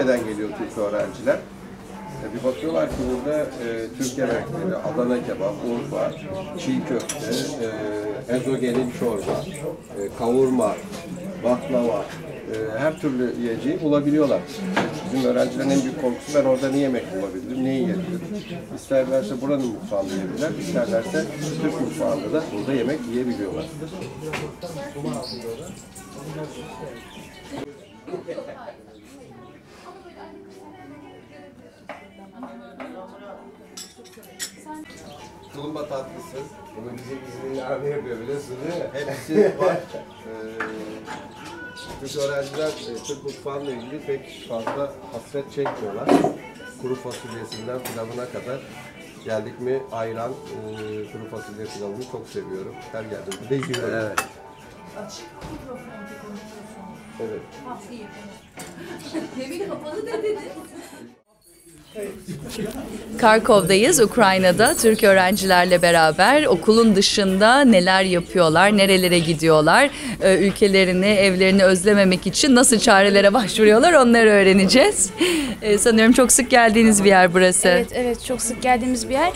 Türkiye'den geliyor Türk öğrenciler. E, bir bakıyorlar ki burada e, Türk yemekleri, Adana kebap, Urfa, çiğ köfte, e, ezogelin çorba, e, kavurma, baklava, e, her türlü yiyeceği bulabiliyorlar. Bizim öğrencilerin en büyük korkusu ben orada ne yemek bulabilirim, ne yiyebilirim. İsterlerse buranın mutfağını yiyebilirler, isterlerse Türk mutfağında da burada yemek yiyebiliyorlar. Tulumba tatlısı. Bunu bizim İzmirli abi yapıyor biliyorsun değil mi? Hepsi var. Ee, Türk öğrenciler e, Türk mutfağıyla ilgili pek fazla hasret çekmiyorlar. Kuru fasulyesinden pilavına kadar geldik mi ayran, e, kuru fasulye pilavını çok seviyorum. Her geldiğimde de yiyorum. Evet. Evet. Demin kapalı dediniz. Karkov'dayız, Ukrayna'da Türk öğrencilerle beraber okulun dışında neler yapıyorlar, nerelere gidiyorlar, e, ülkelerini, evlerini özlememek için nasıl çarelere başvuruyorlar onları öğreneceğiz. E, Sanıyorum çok sık geldiğiniz bir yer burası. Evet, evet çok sık geldiğimiz bir yer.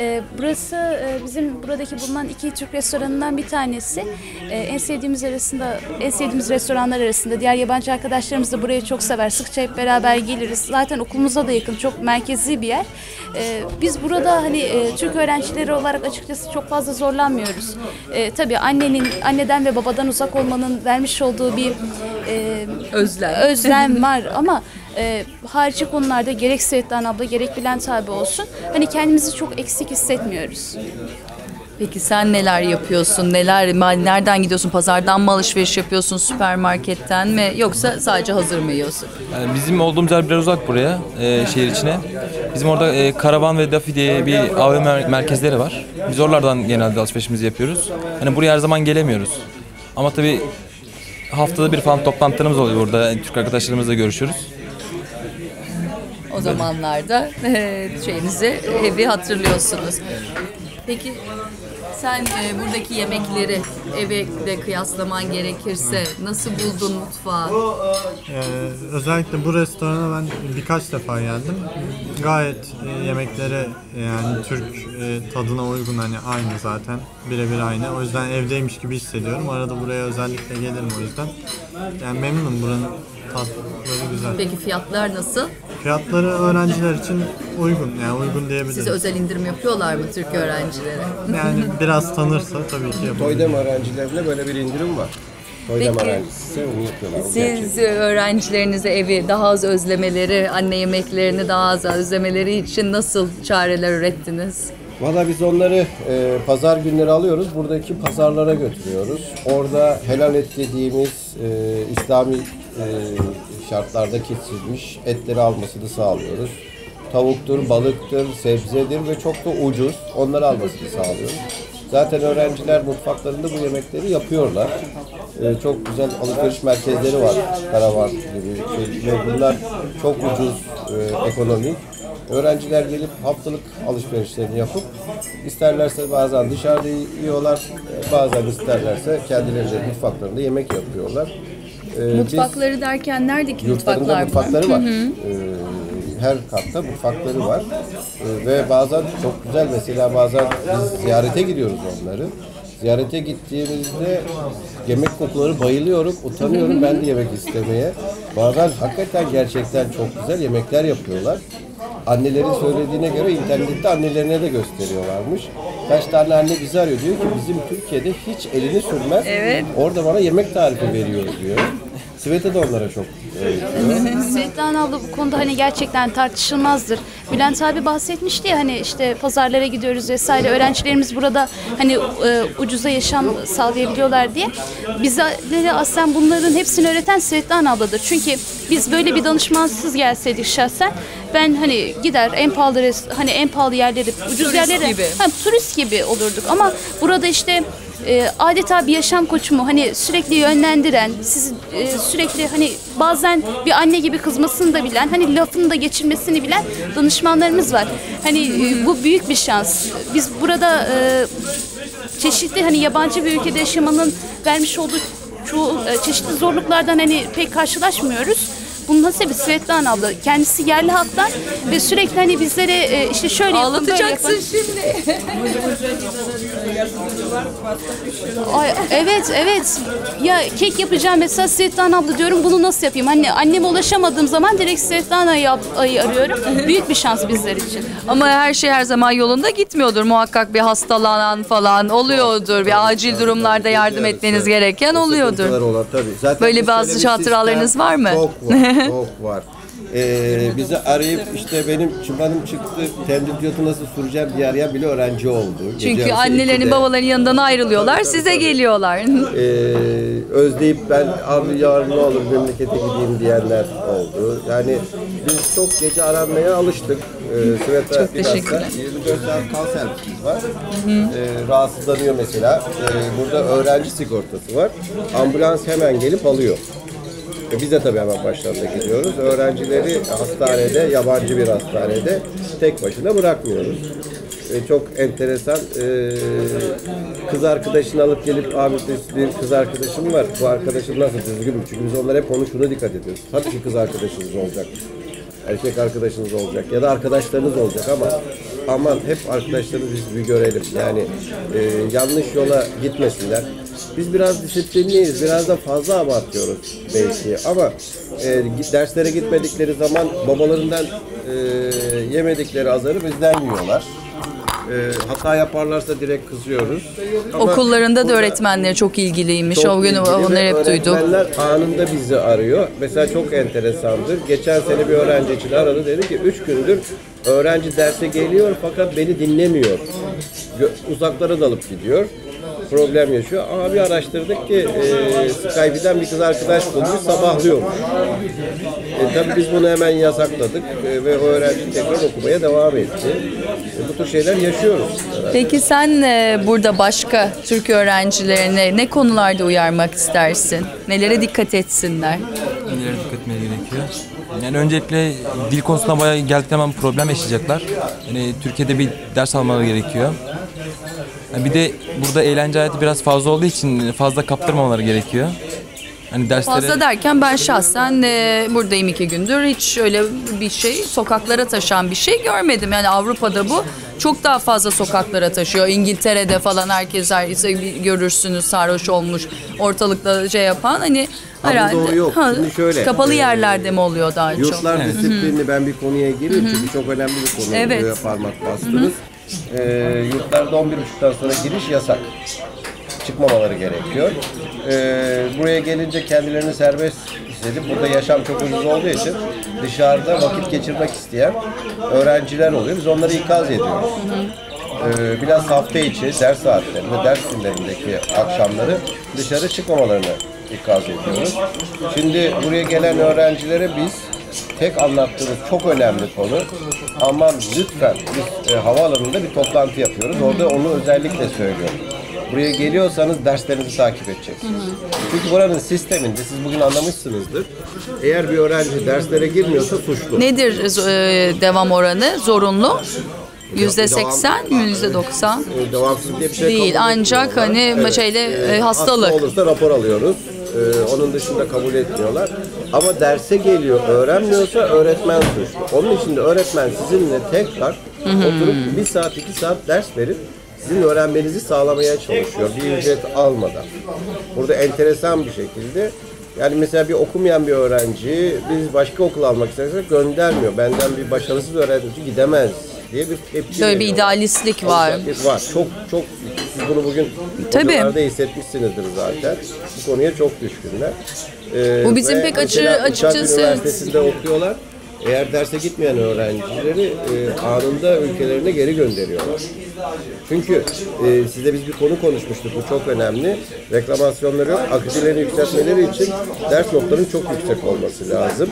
Ee, burası e, bizim buradaki bulunan iki Türk restoranından bir tanesi. En sevdiğimiz arasında, en sevdiğimiz restoranlar arasında. Diğer yabancı arkadaşlarımız da burayı çok sever. Sıkça hep beraber geliriz. Zaten okulumuza da yakın, çok merkezi bir yer. Ee, biz burada hani e, Türk öğrencileri olarak açıkçası çok fazla zorlanmıyoruz. Ee, tabii annenin, anneden ve babadan uzak olmanın vermiş olduğu bir e, Özlem. özlem var ama e, harici konularda gerek Seyitlan abla gerek Bülent abi olsun hani kendimizi çok eksik hissetmiyoruz. Peki sen neler yapıyorsun, neler, nereden gidiyorsun, pazardan mı alışveriş yapıyorsun, süpermarketten mi yoksa sadece hazır mı yiyorsun? Yani bizim olduğumuz yer biraz uzak buraya, e, şehir içine. Bizim orada e, Karavan ve Dafi diye bir AVM mer- merkezleri var. Biz oralardan genelde alışverişimizi yapıyoruz. Hani buraya her zaman gelemiyoruz. Ama tabii haftada bir falan toplantılarımız oluyor burada. Türk arkadaşlarımızla görüşüyoruz. O zamanlarda e, şeyinizi, evi hatırlıyorsunuz. Peki sen e, buradaki yemekleri eve de kıyaslaman gerekirse nasıl buldun mutfağı? Ee, özellikle bu restorana ben birkaç defa geldim. Gayet e, yemekleri e, yani Türk e, tadına uygun hani aynı zaten. Birebir aynı. O yüzden evdeymiş gibi hissediyorum. Arada buraya özellikle gelirim o yüzden. Yani memnunum buranın tatları güzel. Peki fiyatlar nasıl? Fiyatları öğrenciler için uygun. Yani uygun diyebiliriz. Size özel indirim yapıyorlar mı Türk öğrencilere? Yani biraz tanırsa tabii ki yapabilir. Toydem öğrencilerine böyle bir indirim var. Toydem Peki. öğrencisi onu yapıyorlar. o gerçek. Siz öğrencilerinize evi daha az özlemeleri, anne yemeklerini daha az özlemeleri için nasıl çareler ürettiniz? Valla biz onları e, pazar günleri alıyoruz. Buradaki pazarlara götürüyoruz. Orada helal et dediğimiz e, İslami e, şartlarda kesilmiş etleri almasını sağlıyoruz. Tavuktur, balıktır, sebzedir ve çok da ucuz. Onları almasını sağlıyoruz. Zaten öğrenciler mutfaklarında bu yemekleri yapıyorlar. E, çok güzel alışveriş merkezleri var. Karavan gibi. Şey, bunlar çok ucuz, e, ekonomik. Öğrenciler gelip haftalık alışverişlerini yapıp isterlerse bazen dışarıda yiyorlar, e, bazen isterlerse kendileri mutfaklarında yemek yapıyorlar. Ee, biz- Mutfakları derken neredeki mutfaklar mutfakları var. Ee, her katta mutfakları var. Ee, ve bazen çok güzel mesela bazen biz ziyarete gidiyoruz onları. Ziyarete gittiğimizde yemek kokuları bayılıyorum, utanıyorum ben de yemek istemeye. Bazen hakikaten gerçekten çok güzel yemekler yapıyorlar. Annelerin söylediğine göre internette annelerine de gösteriyorlarmış. Kaç tane anne bizi arıyor diyor ki bizim Türkiye'de hiç elini sürmez. Evet. Orada bana yemek tarifi veriyor diyor. Sveta da onlara çok Seyitlan abla bu konuda hani gerçekten tartışılmazdır. Bülent abi bahsetmişti ya hani işte pazarlara gidiyoruz vesaire öğrencilerimiz burada hani e, ucuza yaşam sağlayabiliyorlar diye. Bizlere aslında bunların hepsini öğreten Seyitlan abladır. Çünkü biz böyle bir danışmansız gelseydik şahsen ben hani gider en pahalı res- hani en pahalı yerleri ucuz Turist yerlere gibi. Ha, turist gibi olurduk ama burada işte e, adeta bir yaşam koçu mu hani sürekli yönlendiren sizi e, sürekli hani bazen bir anne gibi kızmasını da bilen hani lafını da geçirmesini bilen danışmanlarımız var. Hani e, bu büyük bir şans. Biz burada e, çeşitli hani yabancı bir ülkede yaşamanın vermiş olduğu çoğu e, çeşitli zorluklardan hani pek karşılaşmıyoruz. Bunun nasıl bir Svetlana abla. Kendisi yerli halktan ve sürekli hani bizlere e, işte şöyle yapın böyle Ağlatacaksın şimdi. Ay, evet evet. Ya kek yapacağım mesela Svetlana abla diyorum bunu nasıl yapayım? Hani anneme ulaşamadığım zaman direkt Svetlana'yı arıyorum. Büyük bir şans bizler için. Ama her şey her zaman yolunda gitmiyordur. Muhakkak bir hastalanan falan oluyordur. Bir acil durumlarda yardım etmeniz gereken oluyordur. Sıkıntılar olan tabii. Zaten Böyle biz bazı hatıralarınız var mı? Çok var, çok var. Ee, bizi arayıp işte benim çıbanım çıktı, tendürdiyatı nasıl süreceğim diye arayan bile öğrenci oldu. Gece Çünkü yarısı annelerin ikide. babaların yanından ayrılıyorlar. Size geliyorlar. Ee, özleyip ben abi yarın ne olur memlekete gideyim diyenler oldu. Yani biz çok gece aranmaya alıştık. Ee, Sveta Çok teşekkürler. 24 saat kal servisimiz var. Ee, rahatsızlanıyor mesela. Ee, burada öğrenci sigortası var. Ambulans hemen gelip alıyor. E biz de tabii hemen başlarında gidiyoruz. Öğrencileri hastanede, yabancı bir hastanede tek başına bırakmıyoruz. E, çok enteresan. e, kız arkadaşını alıp gelip abi bir kız arkadaşım var. Bu arkadaşım nasıl düzgün mü? Çünkü biz onlara hep onu şuna dikkat ediyoruz. Tabii ki kız arkadaşınız olacak. Erkek arkadaşınız olacak ya da arkadaşlarınız olacak ama aman hep arkadaşlarımızı bir görelim. Yani e, yanlış yola gitmesinler. Biz biraz disiplinliyiz, biraz da fazla abartıyoruz belki ama e, derslere gitmedikleri zaman babalarından e, yemedikleri azarı bizden yiyorlar. E, hata yaparlarsa direkt kızıyoruz. Ama Okullarında da öğretmenleri çok ilgiliymiş. çok o gün ilgili onları hep duyduk. Öğretmenler anında bizi arıyor. Mesela çok enteresandır. Geçen sene bir öğrenci için aradı. Dedi ki 3 gündür öğrenci derse geliyor fakat beni dinlemiyor. Gö- Uzaklara dalıp gidiyor. Problem yaşıyor. Ama bir araştırdık ki e, Skype'den bir kız arkadaş bulmuş sabahlıyor. E, tabii biz bunu hemen yasakladık e, ve o öğrenci tekrar okumaya devam etti. E, bu tür şeyler yaşıyoruz. Peki sen e, burada başka Türk öğrencilerine ne konularda uyarmak istersin? Nelere dikkat etsinler? Nelere dikkat etmeye gerekiyor? Yani öncelikle dil konusunda bayağı geldikleri zaman problem yaşayacaklar. Yani Türkiye'de bir ders almaları gerekiyor. Bir de burada eğlence hayatı biraz fazla olduğu için fazla kaptırmamaları gerekiyor. Hani derslere... Fazla derken ben şahsen e, buradayım iki gündür. Hiç öyle bir şey sokaklara taşan bir şey görmedim. Yani Avrupa'da bu çok daha fazla sokaklara taşıyor. İngiltere'de falan herkes her görürsünüz sarhoş olmuş ortalıkta şey yapan hani Ha, herhalde burada o yok. Şimdi şöyle, kapalı e, yerlerde mi oluyor daha çok? Yurtlar disiplinini ben bir konuya gireyim çünkü çok önemli bir konu Evet. parmak bastınız. Ee, yurtlarda 11.30'dan sonra giriş yasak. Çıkmamaları gerekiyor. Ee, buraya gelince kendilerini serbest hissedip burada yaşam çok ucuz olduğu için dışarıda vakit geçirmek isteyen öğrenciler oluyor. Biz onları ikaz ediyoruz. Ee, biraz hafta içi ders saatlerinde, ders günlerindeki akşamları dışarı çıkmamalarını ikaz ediyoruz. Şimdi buraya gelen öğrencilere biz tek anlattığımız çok önemli konu aman lütfen biz e, havaalanında bir toplantı yapıyoruz. Orada onu özellikle söylüyorum. Buraya geliyorsanız derslerinizi takip edeceksiniz. Çünkü buranın sisteminde siz bugün anlamışsınızdır. Eğer bir öğrenci derslere girmiyorsa suçlu. Nedir e, devam oranı? Zorunlu? Yüzde seksen, yüzde doksan. E, devamsız diye bir şey Değil, ancak hani şeyle, e, hastalık. Hasta olursa rapor alıyoruz. E, onun dışında kabul etmiyorlar. Ama derse geliyor, öğrenmiyorsa öğretmen suçlu. Onun için de öğretmen sizinle tekrar oturup bir saat, iki saat ders verip sizin öğrenmenizi sağlamaya çalışıyor. Bir ücret almadan. Burada enteresan bir şekilde yani mesela bir okumayan bir öğrenci biz başka okul almak istersek göndermiyor. Benden bir başarısız öğrenci gidemez diye bir tepki Böyle bir veriyorlar. idealistlik var. Var. Çok çok siz bunu bugün Tabii. hocalarda hissetmişsinizdir zaten. Bu konuya çok düşkünler. Ee, Bu bizim ve pek mesela açı- Uçak açıkçası- Üniversitesi'nde okuyorlar. Eğer derse gitmeyen öğrencileri e, anında ülkelerine geri gönderiyorlar. Çünkü e, size biz bir konu konuşmuştuk. Bu çok önemli. Reklamasyonları yok. Akıcılarını yükseltmeleri için ders notlarının çok yüksek olması lazım.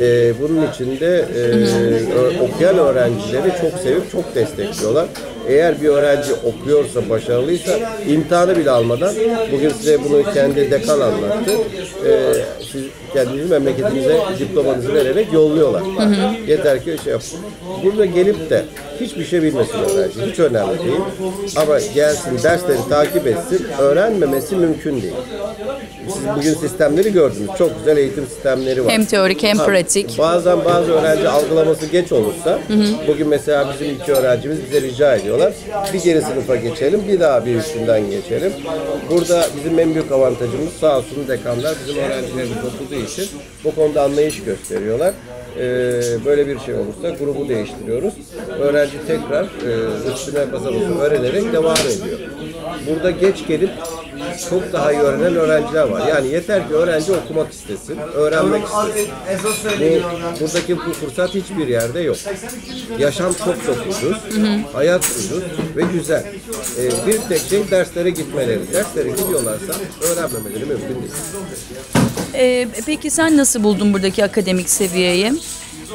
E, bunun için de e, okuyan öğrencileri çok sevip çok destekliyorlar. Eğer bir öğrenci okuyorsa, başarılıysa imtihanı bile almadan, bugün size bunu kendi dekan anlattı. E, siz kendinizi memleketinize diplomanızı vererek yolluyorlar. Yeter ki şey yap. Burada gelip de hiçbir şey bilmesin öğrenci. Hiç önemli değil. Ama gelsin dersleri takip etsin. Öğrenmemesi mümkün değil. Siz bugün sistemleri gördünüz. Çok güzel eğitim sistemleri var. Hem teorik hem pratik. Bazen bazı öğrenci algılaması geç olursa, bugün mesela bizim iki öğrencimiz bize rica ediyorlar. Bir geri sınıfa geçelim, bir daha bir üstünden geçelim. Burada bizim en büyük avantajımız sağ olsun dekanlar bizim öğrencilerimiz okuduğu için bu konuda anlayış gösteriyorlar. Ee, böyle bir şey olursa grubu değiştiriyoruz. Öğrenci tekrar e, üstüne basaması öğrenerek devam ediyor. Burada geç gelip çok daha iyi öğrenen öğrenciler var. Yani yeter ki öğrenci okumak istesin, öğrenmek istesin. Bu, buradaki bu fırsat hiçbir yerde yok. Yaşam çok çok ucuz, hayat ucuz ve güzel. Ee, bir tek şey derslere gitmeleri. Derslere gidiyorlarsa öğrenmemeleri mümkün değil. Ee, peki sen nasıl buldun buradaki akademik seviyeyi?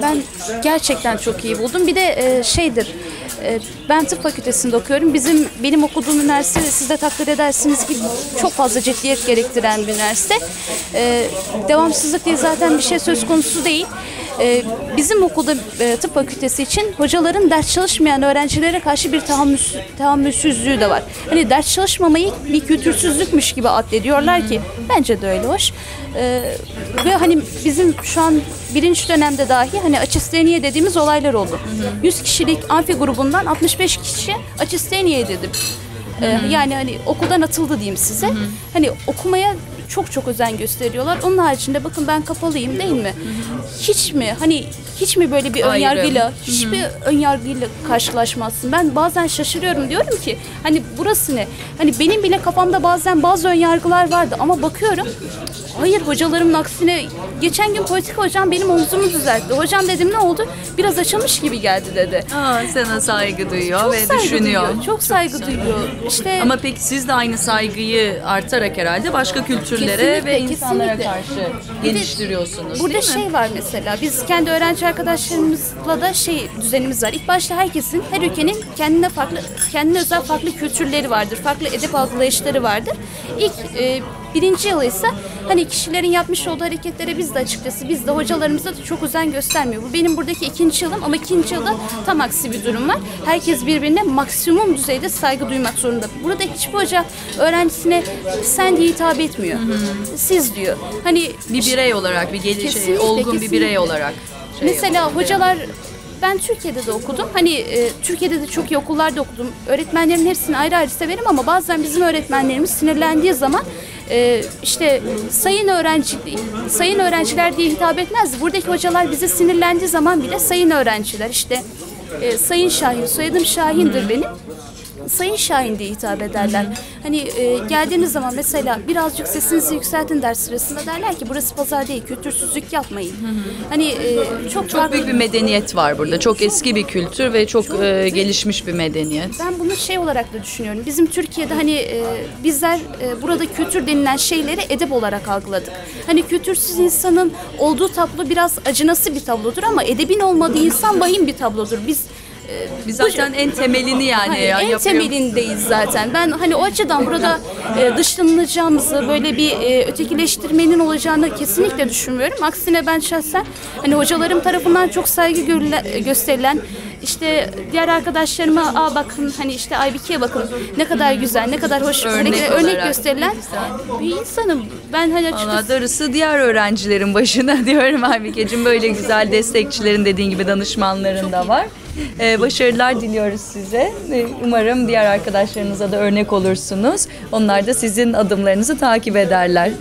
Ben gerçekten çok iyi buldum. Bir de e, şeydir. E, ben tıp fakültesinde okuyorum. Bizim benim okuduğum üniversite siz de takdir edersiniz ki çok fazla ciddiyet gerektiren bir üniversite. E, devamsızlık diye zaten bir şey söz konusu değil. E, bizim okulda tıp fakültesi için hocaların ders çalışmayan öğrencilere karşı bir tahammüs, tahammülsüzlüğü de var. Hani ders çalışmamayı bir kültürsüzlük gibi addediyorlar ki bence de öyle hoş. Ve hani bizim şu an birinci dönemde dahi hani açisteniye dediğimiz olaylar oldu. 100 kişilik amfi grubundan 65 kişi açisteniye edildi. Ee, yani hani okuldan atıldı diyeyim size. Hani okumaya çok çok özen gösteriyorlar. Onun haricinde bakın ben kapalıyım değil mi? Hiç mi hani hiç mi böyle bir Ayrım. önyargıyla hiçbir önyargıyla karşılaşmazsın. Ben bazen şaşırıyorum diyorum ki hani burası ne? Hani benim bile kafamda bazen bazı önyargılar vardı ama bakıyorum Hayır hocalarımın aksine geçen gün politika hocam benim omzumu düzeltti. Hocam dedim ne oldu? Biraz açılmış gibi geldi dedi. Aa, sana saygı duyuyor Çok ve saygı düşünüyor. duyuyor. Çok saygı duyuyor. İşte Ama peki siz de aynı saygıyı artarak herhalde başka kültürlere Kesinlikle, ve insanlara kesinlikle. karşı geliştiriyorsunuz Burada değil mi? şey var mesela biz kendi öğrenci arkadaşlarımızla da şey düzenimiz var. İlk başta herkesin her ülkenin kendine farklı kendine özel farklı kültürleri vardır. Farklı edep algılayışları vardır. İlk e, birinci yıl ise hani kişilerin yapmış olduğu hareketlere biz de açıkçası biz de hocalarımıza da çok özen göstermiyor. Bu benim buradaki ikinci yılım ama ikinci yılda tam aksi bir durum var. Herkes birbirine maksimum düzeyde saygı duymak zorunda. Burada hiçbir hoca öğrencisine sen diye hitap etmiyor. Siz diyor. Hani bir birey olarak, bir gelişi, Kesinlikle, olgun bir birey kesinlikle. olarak. şey Mesela yapıyor. hocalar ben Türkiye'de de okudum. Hani e, Türkiye'de de çok iyi okullarda okudum. Öğretmenlerin hepsini ayrı ayrı severim ama bazen bizim öğretmenlerimiz sinirlendiği zaman e, işte sayın öğrenci sayın öğrenciler diye hitap etmezdi. Buradaki hocalar bize sinirlendiği zaman bile sayın öğrenciler işte e, sayın Şahin soyadım Şahin'dir benim. Sayın Şahin diye hitap ederler. Hani e, geldiğiniz zaman mesela birazcık sesinizi yükseltin ders sırasında derler ki burası pazar değil, kültürsüzlük yapmayın. Hani e, çok, Çok farklı- büyük bir medeniyet var burada. Çok eski bir kültür ve çok e, gelişmiş bir medeniyet. Ben bunu şey olarak da düşünüyorum. Bizim Türkiye'de hani e, bizler e, burada kültür denilen şeyleri edep olarak algıladık. Hani kültürsüz insanın olduğu tablo biraz acınası bir tablodur ama edebin olmadığı insan vahim bir tablodur. Biz Biz zaten en temelini yani Hani ya en yapıyor. temelindeyiz zaten. Ben hani o açıdan burada e, dışlanacağımızı, böyle bir e, ötekileştirmenin olacağını kesinlikle düşünmüyorum. Aksine ben şahsen hani hocalarım tarafından çok saygı görüle- gösterilen işte diğer arkadaşlarıma aa bakın hani işte Aybike'ye bakın ne kadar güzel, ne kadar hoş Örnek örnek, örnek gösterilen bir insanım. Ben hani Valla açıkçası darısı diğer öğrencilerin başına diyorum Aybikeciğim. Böyle güzel destekçilerin dediğin gibi danışmanların da var. Ee, başarılar diliyoruz size. Umarım diğer arkadaşlarınıza da örnek olursunuz. Onlar da sizin adımlarınızı takip ederler.